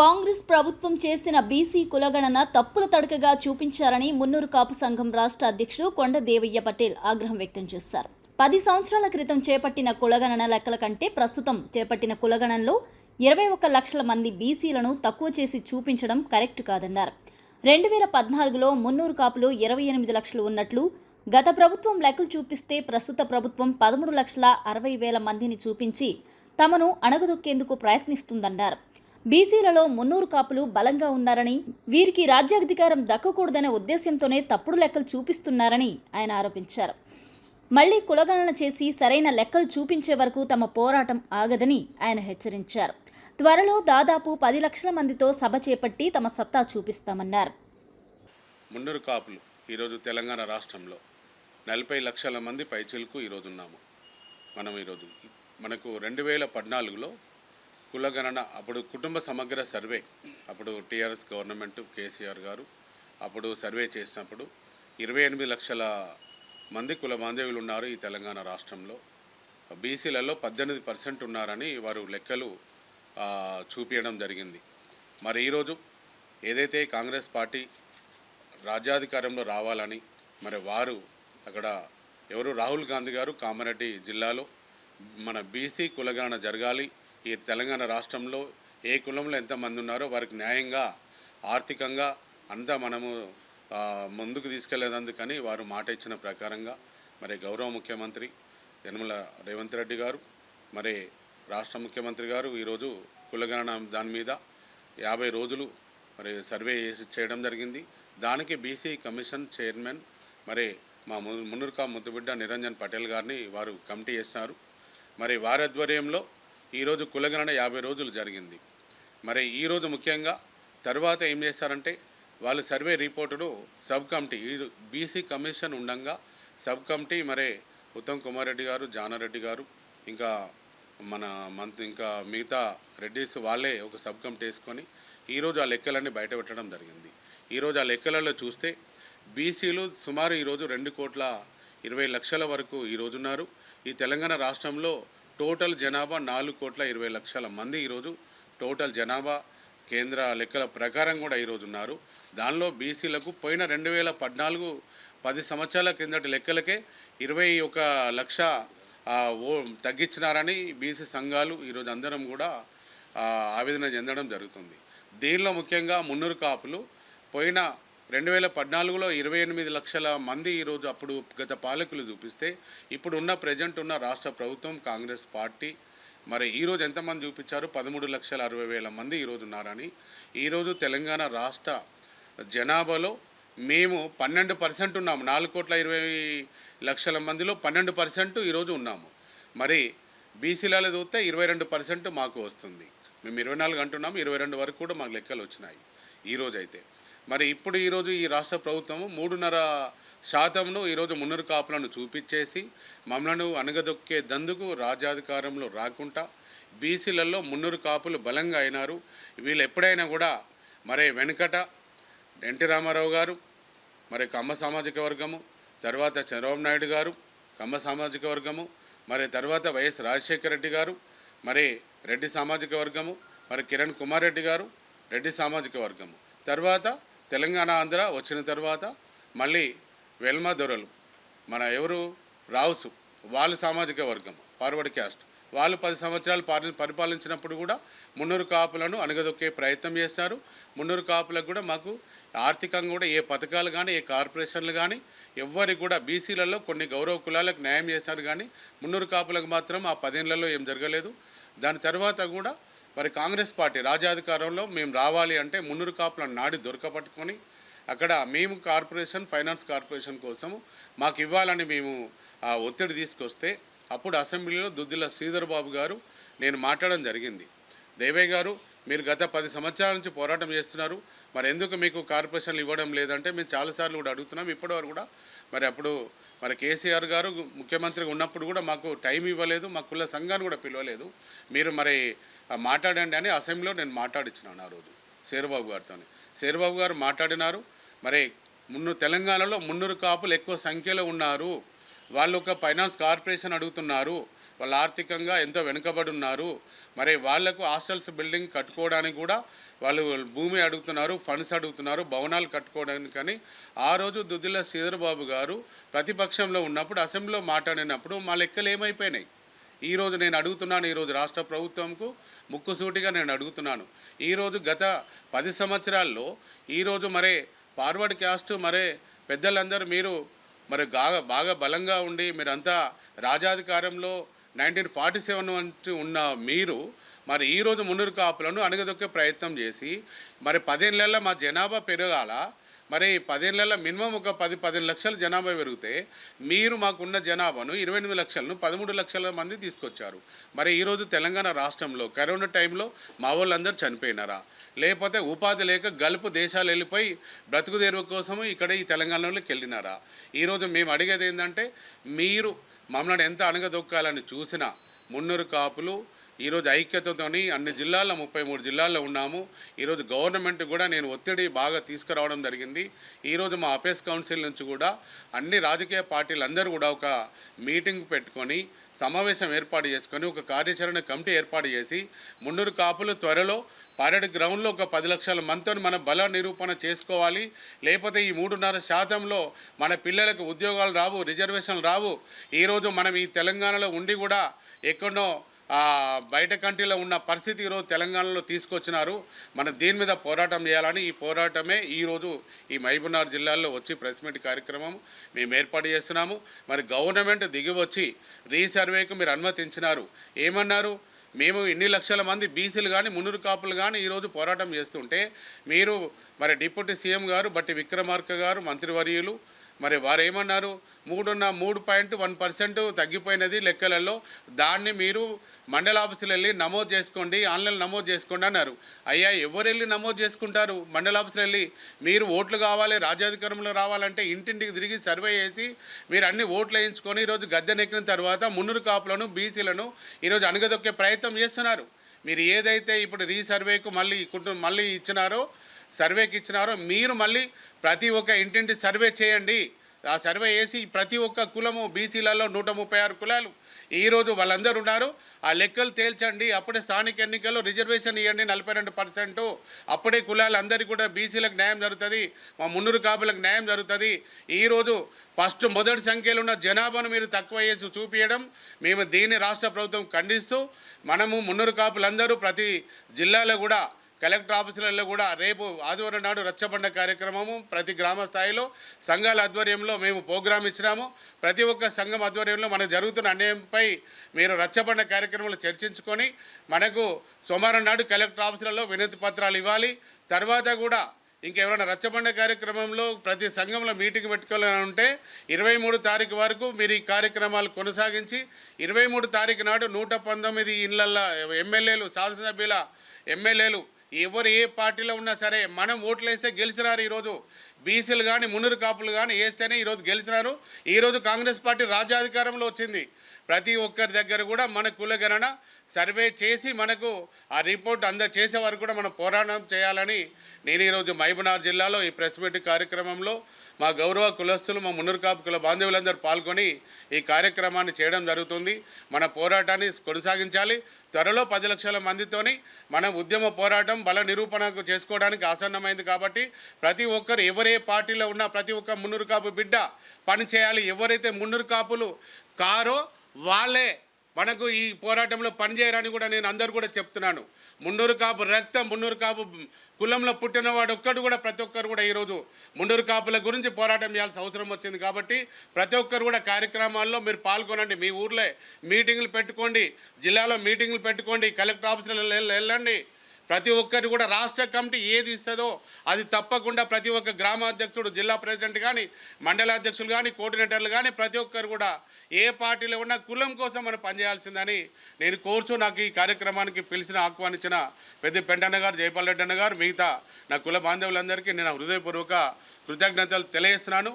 కాంగ్రెస్ ప్రభుత్వం చేసిన బీసీ కులగణన తప్పుల తడకగా చూపించారని మున్నూరు కాపు సంఘం రాష్ట్ర అధ్యక్షుడు కొండ దేవయ్య పటేల్ ఆగ్రహం వ్యక్తం చేశారు. పది సంవత్సరాల క్రితం చేపట్టిన కులగణన లెక్కల కంటే ప్రస్తుతం చేపట్టిన కులగణనలో ఇరవై ఒక లక్షల మంది బీసీలను తక్కువ చేసి చూపించడం కరెక్ట్ కాదన్నారు. రెండు వేల పద్నాలుగులో మున్నూరు కాపులు ఇరవై ఎనిమిది లక్షలు ఉన్నట్లు గత ప్రభుత్వం లెక్కలు చూపిస్తే ప్రస్తుత ప్రభుత్వం పదమూడు లక్షల అరవై వేల మందిని చూపించి తమను అణగదొక్కేందుకు ప్రయత్నిస్తుందన్నారు. బీసీలలో మున్నూరు కాపులు బలంగా ఉన్నారని వీరికి రాజ్యాధికారం దక్కకూడదనే ఉద్దేశంతోనే తప్పుడు లెక్కలు చూపిస్తున్నారని ఆయన ఆరోపించారు. మళ్ళీ కులగణన చేసి సరైన లెక్కలు చూపించే వరకు తమ పోరాటం ఆగదని ఆయన హెచ్చరించారు. త్వరలో దాదాపు పది లక్షల మందితో సభ చేపట్టి తమ సత్తా చూపిస్తామన్నారు. మున్నూరు కాపులు ఈరోజు తెలంగాణ రాష్ట్రంలో నలభై లక్షల మంది పైచిలకు ఈరోజు ఉన్నాము మనం ఈరోజు మనకు రెండు వేల పద్నాలుగులో కులగణన అప్పుడు కుటుంబ సమగ్ర సర్వే అప్పుడు టీఆర్ఎస్ గవర్నమెంట్ కేసీఆర్ గారు అప్పుడు సర్వే చేసినప్పుడు ఇరవై ఎనిమిది లక్షల మంది కుల బాంధవ్యులు ఉన్నారు ఈ తెలంగాణ రాష్ట్రంలో. బీసీలలో పద్దెనిమిది పర్సెంట్ ఉన్నారని వారు లెక్కలు చూపించడం జరిగింది. మరి ఈరోజు ఏదైతే కాంగ్రెస్ పార్టీ రాజ్యాధికారంలో రావాలని మరి వారు అక్కడ ఎవరు? రాహుల్ గాంధీ గారు కామారెడ్డి జిల్లాలో మన బీసీ కులగణన జరగాలి ఈ తెలంగాణ రాష్ట్రంలో ఏ కులంలో ఎంతమంది ఉన్నారో వారికి న్యాయంగా ఆర్థికంగా అంతా మనము ముందుకు తీసుకెళ్ళేదందుకని వారు మాట ఇచ్చిన ప్రకారంగా మరి గౌరవ ముఖ్యమంత్రి యనమల రేవంత్ రెడ్డి గారు మరి రాష్ట్ర ముఖ్యమంత్రి గారు ఈరోజు కులగణన దాని మీద యాభై రోజులు మరి సర్వే చేసి చేయడం జరిగింది. దానికి బీసీ కమిషన్ చైర్మన్ మరి మా ము- ముద్దుబిడ్డ నిరంజన్ పటేల్ గారిని వారు కమిటీ చేస్తున్నారు మరి వారి ఆధ్వర్యంలో ఈరోజు కులగణన యాభై రోజులు జరిగింది. మరి ఈరోజు ముఖ్యంగా తర్వాత ఏం చేస్తారంటే వాళ్ళు సర్వే రిపోర్టును సబ్ కమిటీ ఈ బీసీ కమిషన్ ఉండంగా సబ్ కమిటీ మరి ఉత్తమ్ కుమార్ రెడ్డి గారు జానారెడ్డి గారు ఇంకా మన మంత్ ఇంకా మిగతా రెడ్డిస్ వాళ్ళే ఒక సబ్ కమిటీ వేసుకొని ఈరోజు ఆ లెక్కలన్నీ బయట పెట్టడం జరిగింది. ఈరోజు ఆ లెక్కలలో చూస్తే బీసీలు సుమారు ఈరోజు రెండు కోట్ల ఇరవై లక్షల వరకు ఈరోజు ఉన్నారు ఈ తెలంగాణ రాష్ట్రంలో టోటల్ జనాభా నాలుగు కోట్ల ఇరవై లక్షల మంది ఈరోజు. టోటల్ జనాభా కేంద్ర లెక్కల ప్రకారం కూడా ఈరోజు ఉన్నారు. దానిలో బీసీలకు పోయిన రెండు వేల పద్నాలుగు పది సంవత్సరాల కిందటి లెక్కలకే ఇరవై ఒక లక్ష ఓ తగ్గించినారని బీసీ సంఘాలు ఈరోజు అందరం కూడా ఆవేదన చెందడం జరుగుతుంది. దీనిలో ముఖ్యంగా మున్నూరు కాపులు పోయిన రెండు వేల పద్నాలుగులో ఇరవై ఎనిమిది లక్షల మంది ఈరోజు అప్పుడు గత పాలకులు చూపిస్తే ఇప్పుడు ఉన్న ప్రజెంట్ ఉన్న రాష్ట్ర ప్రభుత్వం కాంగ్రెస్ పార్టీ మరి ఈరోజు ఎంతమంది చూపించారు? పదమూడు లక్షల అరవై వేల మంది ఈరోజు ఉన్నారని. ఈరోజు తెలంగాణ రాష్ట్ర జనాభాలో మేము పన్నెండు పర్సెంట్ ఉన్నాము. నాలుగు కోట్ల ఇరవై లక్షల మందిలో పన్నెండు పర్సెంట్ ఈరోజు ఉన్నాము. మరి బీసీలలో చూస్తే ఇరవై రెండు పర్సెంట్ మాకు వస్తుంది. మేము ఇరవై నాలుగు అంటున్నాము. ఇరవై రెండు వరకు కూడా మాకు లెక్కలు వచ్చినాయి ఈరోజు అయితే మరి ఇప్పుడు ఈరోజు ఈ రాష్ట్ర ప్రభుత్వము మూడున్నర శాతంను ఈరోజు మున్నూరు కాపులను చూపించేసి మమ్మలను అణగదొక్కే దందుకు రాజ్యాధికారంలో రాకుండా బీసీలలో మున్నూరు కాపులు బలంగా అయినారు. వీళ్ళు ఎప్పుడైనా కూడా మరే వెనుకట ఎన్టీ రామారావు గారు మరి కమ్మ సామాజిక వర్గము తర్వాత చంద్రబాబు నాయుడు గారు కమ్మ సామాజిక వర్గము మరి తర్వాత వైఎస్ రాజశేఖర రెడ్డి గారు మరి రెడ్డి సామాజిక వర్గము మరి కిరణ్ కుమార్ రెడ్డి గారు రెడ్డి సామాజిక వర్గము. తర్వాత తెలంగాణ ఆంధ్ర వచ్చిన తర్వాత మళ్ళీ వెల్మ దొరలు. మన ఎవరు? రావుసు. వాళ్ళు సామాజిక వర్గం ఫార్వర్డ్ క్యాస్ట్. వాళ్ళు పది సంవత్సరాలు పాలి పరిపాలించినప్పుడు కూడా మున్నూరు కాపులను అణగదొక్కే ప్రయత్నం చేస్తారు. మున్నూరు కాపులకు కూడా మాకు ఆర్థికంగా కూడా ఏ పథకాలు కానీ ఏ కార్పొరేషన్లు కానీ ఎవ్వరికి కూడా బీసీలలో కొన్ని గౌరవ కులాలకు న్యాయం చేశారు కానీ మున్నూరు కాపులకు మాత్రం ఆ పదేళ్ళలో ఏం జరగలేదు. దాని తర్వాత కూడా మరి కాంగ్రెస్ పార్టీ రాజ్యాధికారంలో మేము రావాలి అంటే మున్నూరు కాపులను నాడి దొరకపట్టుకొని అక్కడ మేము కార్పొరేషన్ ఫైనాన్స్ కార్పొరేషన్ కోసం మాకు ఇవ్వాలని మేము ఆ ఒత్తిడి తీసుకొస్తే అప్పుడు అసెంబ్లీలో దుద్దిల శ్రీధర్ బాబు గారు నేను మాట్లాడడం జరిగింది. దేవయ్య గారు మీరు గత పది సంవత్సరాల నుంచి పోరాటం చేస్తున్నారు. మరి ఎందుకు మీకు కార్పొరేషన్లు ఇవ్వడం లేదంటే మేము చాలాసార్లు కూడా అడుగుతున్నాం. ఇప్పటివరకు కూడా మరి అప్పుడు మరి కేసీఆర్ గారు ముఖ్యమంత్రిగా ఉన్నప్పుడు కూడా మాకు టైం ఇవ్వలేదు మా కుల సంఘాన్ని కూడా పిలవలేదు. మీరు మరి మాట్లాడండి అని అసెంబ్లీలో నేను మాట్లాడించినాను ఆ రోజు శేరబాబు గారితో శేరబాబు గారు మాట్లాడినారు మరి మున్ను తెలంగాణలో మున్నూరు కాపులు ఎక్కువ సంఖ్యలో ఉన్నారు వాళ్ళు ఒక ఫైనాన్స్ కార్పొరేషన్ అడుగుతున్నారు వాళ్ళు ఆర్థికంగా ఎంతో వెనుకబడి ఉన్నారు మరి వాళ్ళకు హాస్టల్స్ బిల్డింగ్ కట్టుకోవడానికి కూడా వాళ్ళు భూమి అడుగుతున్నారు ఫండ్స్ అడుగుతున్నారు భవనాలు కట్టుకోవడానికి కానీ ఆ రోజు దుద్దిల శ్రీధరబాబు గారు ప్రతిపక్షంలో ఉన్నప్పుడు అసెంబ్లీలో మాట్లాడినప్పుడు మా లెక్కలు ఏమైపోయినాయి? ఈరోజు నేను అడుగుతున్నాను ఈరోజు రాష్ట్ర ప్రభుత్వంకు ముక్కుసూటిగా నేను అడుగుతున్నాను. ఈరోజు గత పది సంవత్సరాల్లో ఈరోజు మరే ఫార్వర్డ్ క్యాస్ట్ మరే పెద్దలందరూ మీరు మరి బాగా బాగా బలంగా ఉండి మీరంతా రాజాధికారంలో నైన్టీన్ ఫార్టీ సెవెన్ నుంచి ఉన్న మీరు మరి ఈరోజు మున్నూరు కాపులను అణగదొక్కే ప్రయత్నం చేసి మరి పదేళ్ళల్లో మా జనాభా పెరగాల మరి పదేళ్ళలో మినిమం ఒక పది పదిహేను లక్షల జనాభా పెరిగితే మీరు మాకున్న జనాభాను ఇరవై ఎనిమిది లక్షలను పదమూడు లక్షల మంది తీసుకొచ్చారు. మరి ఈరోజు తెలంగాణ రాష్ట్రంలో కరోనా టైంలో మా వాళ్ళందరూ చనిపోయినారా? లేకపోతే ఉపాధి లేక గల్పు దేశాలు వెళ్ళిపోయి బ్రతుకు తెరువు కోసము ఇక్కడ ఈ తెలంగాణలోకి వెళ్ళినారా? ఈరోజు మేము అడిగేది ఏంటంటే మీరు మమ్మల్ని ఎంత అణగదొక్కాలని చూసినా మున్నూరు కాపులు ఈరోజు ఐక్యతతోని అన్ని జిల్లాల్లో ముప్పై మూడు జిల్లాల్లో ఉన్నాము. ఈరోజు గవర్నమెంట్ కూడా నేను ఒత్తిడి బాగా తీసుకురావడం జరిగింది. ఈరోజు మా అపేస్ కౌన్సిల్ నుంచి కూడా అన్ని రాజకీయ పార్టీలందరూ కూడా ఒక మీటింగ్ పెట్టుకొని సమావేశం ఏర్పాటు చేసుకొని ఒక కార్యాచరణ కమిటీ ఏర్పాటు చేసి మున్నూరు కాపులు త్వరలో పరేడ్ గ్రౌండ్లో ఒక పది లక్షల మందితో మన బల నిరూపణ చేసుకోవాలి. లేకపోతే ఈ మూడున్నర శాతంలో మన పిల్లలకు ఉద్యోగాలు రావు రిజర్వేషన్లు రావు. ఈరోజు మనం ఈ తెలంగాణలో ఉండి కూడా ఎక్కడో బయట కంట్రీలో ఉన్న పరిస్థితి ఈరోజు తెలంగాణలో తీసుకొచ్చినారు. మనం దీని మీద పోరాటం చేయాలని ఈ పోరాటమే ఈరోజు ఈ మహబూబ్నగర్ జిల్లాలో వచ్చి ప్రెస్ మీట్ కార్యక్రమం మేము ఏర్పాటు చేస్తున్నాము. మరి గవర్నమెంట్ దిగి వచ్చి రీసర్వేకు మీరు అనుమతించినారు. ఏమన్నారు? మేము ఇన్ని లక్షల మంది బీసీలు కానీ మున్నూరు కాపులు కానీ ఈరోజు పోరాటం చేస్తుంటే మీరు మరి డిప్యూటీ సీఎం గారు బట్టి విక్రమార్క గారు మంత్రివర్యులు మరి వారు ఏమన్నారు మూడున్న మూడు పాయింట్ వన్ పర్సెంట్ తగ్గిపోయినది లెక్కలలో. దాన్ని మీరు మండల ఆఫీసులు వెళ్ళి నమోదు చేసుకోండి ఆన్లైన్ నమోదు చేసుకోండి అన్నారు. అయ్యా ఎవరు వెళ్ళి నమోదు చేసుకుంటారు? మండల ఆఫీసులు వెళ్ళి మీరు ఓట్లు కావాలి రాజ్యాధికారంలో రావాలంటే ఇంటింటికి తిరిగి సర్వే చేసి మీరు అన్ని ఓట్లు వేయించుకొని ఈరోజు గద్దెనెక్కిన తర్వాత మున్నూరు కాపులను బీసీలను ఈరోజు అణగదొక్కే ప్రయత్నం చేస్తున్నారు. మీరు ఏదైతే ఇప్పుడు రీసర్వేకు మళ్ళీ కుటుంబం మళ్ళీ ఇచ్చినారో సర్వేకి ఇచ్చినారో మీరు మళ్ళీ ప్రతి ఒక్క ఇంటింటి సర్వే చేయండి. ఆ సర్వే చేసి ప్రతి ఒక్క కులము బీసీలలో నూట ముప్పై ఆరు కులాలు ఈరోజు వాళ్ళందరూ ఉన్నారు. ఆ లెక్కలు తేల్చండి. అప్పుడే స్థానిక ఎన్నికల్లో రిజర్వేషన్ ఇవ్వండి నలభై రెండు పర్సెంట్. అప్పుడే కులాలందరికీ కూడా బీసీలకు న్యాయం జరుగుతుంది. మా మున్నూరు కాపులకు న్యాయం జరుగుతుంది. ఈరోజు ఫస్ట్ మొదటి సంఖ్యలో ఉన్న జనాభాను మీరు తక్కువ చేసి చూపించడం మేము దీన్ని రాష్ట్ర ప్రభుత్వం ఖండిస్తూ మనము మున్నూరు కాపులందరూ ప్రతి జిల్లాలో కూడా కలెక్టర్ ఆఫీసులలో కూడా రేపు ఆదివారం నాడు రచ్చబండ కార్యక్రమము ప్రతి గ్రామ స్థాయిలో సంఘాల ఆధ్వర్యంలో మేము ప్రోగ్రాం ఇచ్చినాము. ప్రతి ఒక్క సంఘం ఆధ్వర్యంలో మనకు జరుగుతున్న అన్యాయంపై మీరు రచ్చబండ కార్యక్రమంలో చర్చించుకొని మనకు సోమవారం నాడు కలెక్టర్ ఆఫీసులలో వినతి పత్రాలు ఇవ్వాలి. తర్వాత కూడా ఇంకెవరైనా రచ్చబండ కార్యక్రమంలో ప్రతి సంఘంలో మీటింగ్ పెట్టుకోవాలని ఉంటే ఇరవై మూడు తారీఖు వరకు మీరు ఈ కార్యక్రమాలు కొనసాగించి ఇరవై మూడు తారీఖు నాడు నూట పంతొమ్మిది ఇళ్ళల్లో ఎమ్మెల్యేలు శాసనసభ్యుల ఎమ్మెల్యేలు ఎవరు ఏ పార్టీలో ఉన్నా సరే మనం ఓట్లు వేస్తే గెలిచినారు ఈరోజు. బీసీలు కానీ మునురు కాపులు కానీ వేస్తేనే ఈరోజు గెలిచినారు. ఈరోజు కాంగ్రెస్ పార్టీ రాజ్యాధికారంలో వచ్చింది. ప్రతి ఒక్కరి దగ్గర కూడా మన కులగణన సర్వే చేసి మనకు ఆ రిపోర్ట్ అందచేసే వరకు కూడా మనం పోరాటం చేయాలని నేను ఈరోజు మహబూనార్ జిల్లాలో ఈ ప్రెస్ మీట్ కార్యక్రమంలో మా గౌరవ కులస్తులు మా మున్నూరు కాపు కుల బాంధవులందరూ పాల్గొని ఈ కార్యక్రమాన్ని చేయడం జరుగుతుంది. మన పోరాటాన్ని కొనసాగించాలి. త్వరలో పది లక్షల మందితోని మనం ఉద్యమ పోరాటం బల నిరూపణకు చేసుకోవడానికి ఆసన్నమైంది కాబట్టి ప్రతి ఒక్కరు ఎవరే పార్టీలో ఉన్నా ప్రతి ఒక్క మున్నూరు కాపు బిడ్డ పని చేయాలి ఎవరైతే మున్నూరు కాపులు కారో వాళ్ళే మనకు ఈ పోరాటంలో పనిచేయరని కూడా నేను అందరు కూడా చెప్తున్నాను. మున్నూరు కాపు రక్తం మున్నూరు కాపు కులంలో పుట్టినవాడు ఒక్కడు కూడా ప్రతి ఒక్కరు కూడా ఈరోజు ముండూరు కాపుల గురించి పోరాటం చేయాల్సిన అవసరం వచ్చింది కాబట్టి ప్రతి ఒక్కరు కూడా కార్యక్రమాల్లో మీరు పాల్గొనండి. మీ ఊర్లో మీటింగులు పెట్టుకోండి జిల్లాలో మీటింగులు పెట్టుకోండి కలెక్టర్ ఆఫీసులలో వెళ్ళండి. ప్రతి ఒక్కరు కూడా రాష్ట్ర కమిటీ ఏది ఇస్తుందో అది తప్పకుండా ప్రతి ఒక్క గ్రామాధ్యక్షుడు జిల్లా ప్రెసిడెంట్ కానీ మండల అధ్యక్షులు కానీ కోఆర్డినేటర్లు కానీ ప్రతి ఒక్కరు కూడా ఏ పార్టీలో ఉన్న కులం కోసం మనం పనిచేయాల్సిందని నేను కోర్చు నాకు ఈ కార్యక్రమానికి పిలిచిన ఆహ్వానించిన పెద్ద పెంటన్న గారు జయపాల్ రెడ్డి అన్న గారు మిగతా నా కుల బాంధవులందరికీ నేను హృదయపూర్వక కృతజ్ఞతలు తెలియజేస్తున్నాను.